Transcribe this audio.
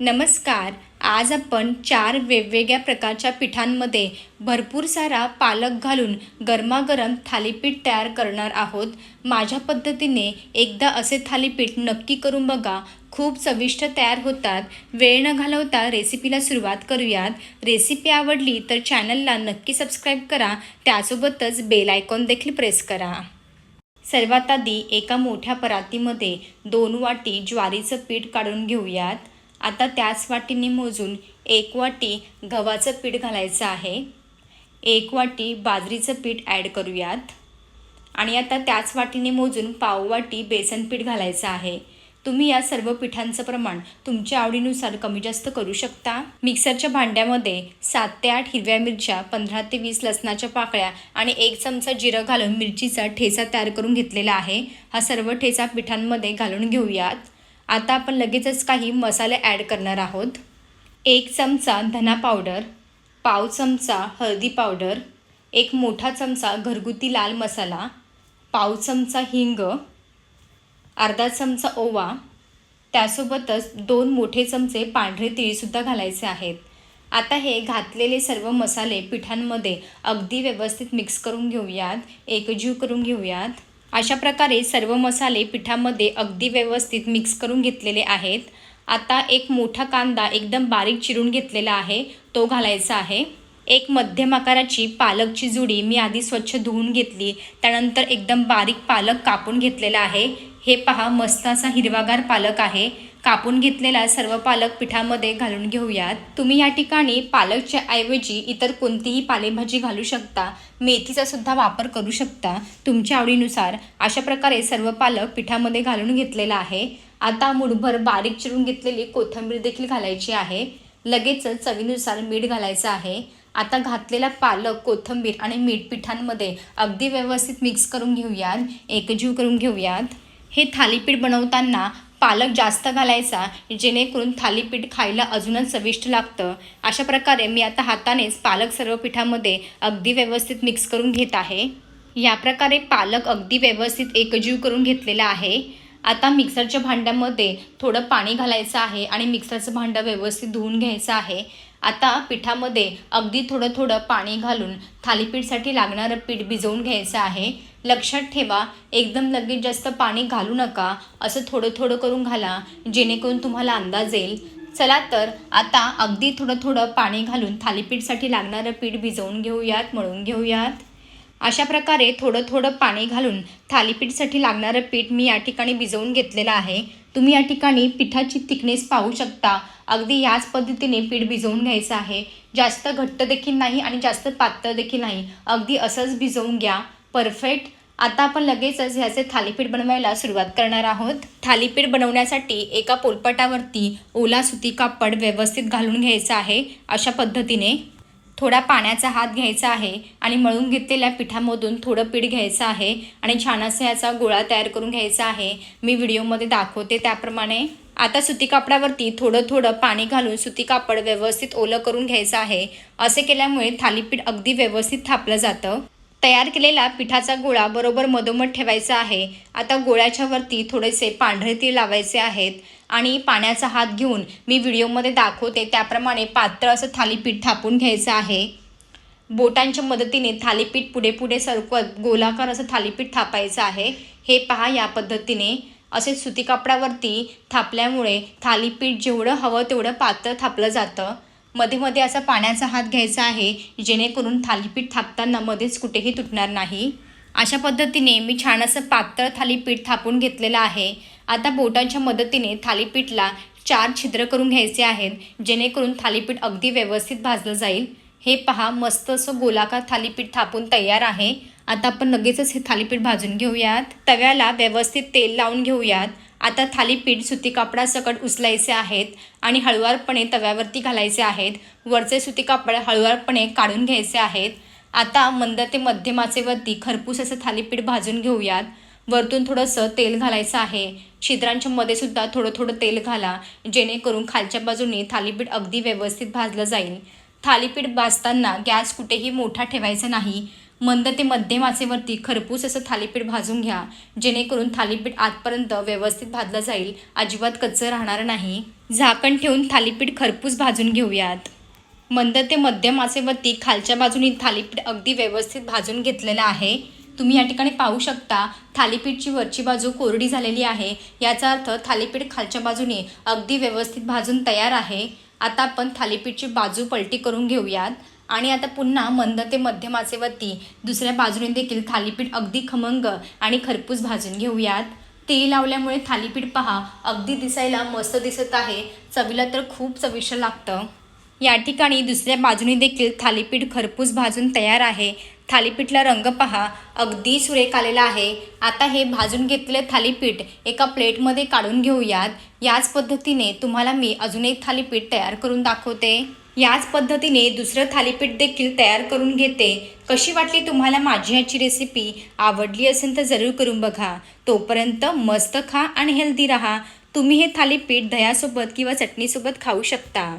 नमस्कार. आज आपण चार वेगवेगळ्या प्रकारच्या पिठांमध्ये भरपूर सारा पालक घालून गरमागरम थालीपीठ तयार करणार आहोत. माझ्या पद्धतीने एकदा असे थालीपीठ नक्की करून बघा. खूप चविष्ट तयार होतात. वेळ न घालवता रेसिपीला सुरुवात करूयात. रेसिपी आवडली तर चॅनलला नक्की सबस्क्राईब करा. त्यासोबतच बेल आयकॉन देखील प्रेस करा. सर्वात आधी एका मोठ्या परातीमध्ये दोन वाटी ज्वारीचं पीठ काढून घेऊयात. आता त्याच वाटीने मोजून एक वाटी गव्हाचं पीठ घालायचं आहे. एक वाटी बाजरीचं पीठ ॲड करूयात. आणि आता त्याच वाटीने मोजून पाव वाटी बेसन पीठ घालायचं आहे. तुम्ही या सर्व पिठांचं प्रमाण तुमच्या आवडीनुसार कमी जास्त करू शकता. मिक्सरच्या भांड्यामध्ये सात ते आठ हिरव्या मिरच्या पंधरा ते वीस लसणाच्या पाकळ्या आणि एक चमचा जिरं घालून मिरचीचा ठेचा तयार करून घेतलेला आहे. हा सर्व ठेचा पिठांमध्ये घालून घेऊयात. आता आपण लगेचच काही मसाले ॲड करणार आहोत. एक चमचा धना पावडर पाव चमचा हळदी पावडर एक मोठा चमचा घरगुती लाल मसाला पाव चमचा हिंग अर्धा चमचा ओवा त्यासोबतच दोन मोठे चमचे पांढरे तिळीसुद्धा घालायचे आहेत. आता हे घातलेले सर्व मसाले पिठांमध्ये अगदी व्यवस्थित मिक्स करून घेऊयात एकजीव करून घेऊयात. अशा प्रकारे सर्व मसाले पिठामध्ये अगदी व्यवस्थित मिक्स करून घेतलेले आहेत. आता एक मोठा कांदा एकदम बारीक चिरून घेतलेला आहे. तो घालायचा आहे. एक मध्यम आकाराची पालकची जुडी मी आधी स्वच्छ धुवून घेतली. त्यानंतर एकदम बारीक पालक कापून घेतलेला आहे. हे पहा मस्त असा हिरवागार पालक आहे. कापून घेतलेला सर्व पालक पिठामध्ये घालून घेऊयात. तुम्ही या ठिकाणी पालकच्या ऐवजी इतर कोणतीही पालेभाजी घालू शकता. मेथीचा सुद्धा वापर करू शकता. तुमच्या आवडीनुसार अशा प्रकारे सर्व पालक पिठामध्ये घालून घेतलेला आहे. आता मुठभर बारीक चिरून घेतलेली कोथिंबीर देखील घालायची आहे. लगेचच चवीनुसार मीठ घालायचं आहे. आता घातलेला पालक कोथिंबीर आणि मीठ पिठांमध्ये अगदी व्यवस्थित मिक्स करून घेऊयात. एकजीव करून घेऊयात. हे थालीपीठ बनवताना पालक जास्त घालायचा जेणेकरून थालीपीठ खायला अजूनच चविष्ट लागतं. अशा प्रकारे मी आता हातानेच पालक सर्व पिठामध्ये अगदी व्यवस्थित मिक्स करून घेत आहे. या प्रकारे पालक अगदी व्यवस्थित एकजीव करून घेतलेला आहे. आता मिक्सरच्या भांड्यामध्ये थोडं पाणी घालायचं आहे आणि मिक्सरचं भांडं व्यवस्थित धुवून घ्यायचं आहे. आता पिठामध्ये अगदी थोडं थोडं पाणी घालून थालीपीठसाठी लागणारं पीठ भिजवून घ्यायचं आहे. लक्षात ठेवा एकदम लगेच जास्त पाणी घालू नका असं थोडं थोडं करून घाला जेणेकरून तुम्हाला अंदाज येईल. चला तर आता अगदी थोडं थोडं पाणी घालून थालीपीठसाठी लागणारं पीठ भिजवून घेऊयात मळून घेऊयात. अशा प्रकारे थोडं थोडं पाणी घालून थालीपीठसाठी लागणारं पीठ मी या ठिकाणी भिजवून घेतलेलं आहे. तुम्ही या ठिकाणी पिठाची थिकनेस पाहू शकता. अगदी याच पद्धतीने पीठ भिजवून घ्यायचं आहे. जास्त घट्ट देखील नाही आणि जास्त पातळ देखील नाही. अगदी असंच भिजवून घ्या. परफेक्ट. आता आपण लगेचच ह्याचे थालीपीठ बनवायला सुरुवात करणार आहोत. थालीपीठ बनवण्यासाठी एका पोलपटावरती ओला सुती कापड व्यवस्थित घालून घ्यायचं आहे अशा पद्धतीने. थोडा पाण्याचा हात घ्यायचा आहे आणि मळून घेतलेल्या पिठामधून थोडं पीठ घ्यायचं आहे आणि छान असं याचा गोळा तयार करून घ्यायचा आहे. मी व्हिडिओमध्ये दाखवते त्याप्रमाणे. आता सुती कापडावरती थोडं थोडं पाणी घालून सुती कापड व्यवस्थित ओलं करून घ्यायचं आहे. असे केल्यामुळे थालीपीठ अगदी व्यवस्थित थापलं जातं. तयार केलेला पिठाचा गोळा बरोबर मधोमध ठेवायचा आहे. आता गोळ्याच्या वरती थोडेसे पांढरे तीळ लावायचे आहेत आणि पाण्याचा हात घेऊन मी व्हिडिओमध्ये दाखवते. त्याप्रमाणे पातळ असं थालीपीठ थापून घ्यायचं आहे. बोटांच्या मदतीने थालीपीठ पुढे पुढे सरकवत गोलाकार असं थालीपीठ थापायचं आहे. हे पहा या पद्धतीने. असे सुती कापडावरती थापल्यामुळे थालीपीठ जेवढं हवं तेवढं पातळ थापलं जातं. मध्ये मध्ये असा पाण्याचा हात घ्यायचा आहे जेणेकरून थालीपीठ थापताना मध्येच कुठेही तुटणार नाही. अशा पद्धतीने मी छान असं पातळ थालीपीठ थापून घेतलेलं आहे. आता बोटांच्या मदतीने थालीपीठला चार छिद्र करून घ्यायचे आहेत जेणेकरून थालीपीठ अगदी व्यवस्थित भाजलं जाईल. हे पहा मस्त असं गोलाकार थालीपीठ थापून तयार आहे. आता आपण लगेचच हे थालीपीठ भाजून घेऊयात. तव्याला व्यवस्थित तेल लावून घेऊयात. आता थालीपीठ सुती कापडासकट उचलायचे आहेत आणि हळुवारपणे तव्यावरती घालायचे आहेत. वरचे सुती कापड हळुवारपणे काढून घ्यायचे आहेत. आता मंद ते मध्यमाचेवरती खरपूस असं थालीपीठ भाजून घेऊयात. वरतून थोडंसं तेल घालायचं आहे. छिद्रांच्या मध्ये सुद्धा थोडं थोडं तेल घाला जेणेकरून खालच्या बाजूने थालीपीठ अगदी व्यवस्थित भाजलं जाईल. थालीपीठ भाजताना गॅस कुठेही मोठा ठेवायचा नाही. मंद ते मध्यम आचेवरती खरपूस असं थालीपीठ भाजून घ्या. जेणेकरून थालीपीठ आतपर्यंत व्यवस्थित भाजलं जाईल. अजिबात कच्चं राहणार नाही. झाकण ठेवून थालीपीठ खरपूस भाजून घेऊयात. मंद ते मध्यम आचेवरती खालच्या बाजूनी थालीपीठ अगदी व्यवस्थित भाजून घेतलेलं आहे. तुम्ही या ठिकाणी पाहू शकता थालीपीठची वरची बाजू कोरडी झालेली आहे. याचा अर्थ थालीपीठ खालच्या बाजूने अगदी व्यवस्थित भाजून तयार आहे. आता आपण थालीपीठची बाजू पलटी करून घेऊयात. आणि आता पुन्हा मंद ते मध्यमाचे आचेवरती दुसऱ्या बाजूने देखील थालीपीठ अगदी खमंग आणि खरपूस भाजून घेऊयात. तेल लावल्यामुळे थालीपीठ पहा अगदी दिसायला मस्त दिसत आहे. चवीला तर खूप चविष्ट लागतं. या ठिकाणी दुसऱ्या बाजूने देखील थालीपीठ खरपूस भाजून तयार आहे. थालीपीठला रंग पहा. अगदी सुरेख आलेला आहे. आता हे भाजून घेतलेले थालीपीठ एका प्लेटमध्ये काढून घेऊयात. याच पद्धतीने तुम्हाला मी अजून एक थालीपीठ तयार करून दाखवते. याच पद्धतीने दुसरं थालीपीठ देखील तयार करून घेते. कशी वाटली तुम्हाला माझी ह्याची रेसिपी आवडली असेल तर जरूर करून बघा. तोपर्यंत मस्त खा आणि हेल्दी राहा. तुम्ही हे थालीपीठ दह्यासोबत किंवा चटणीसोबत खाऊ शकता.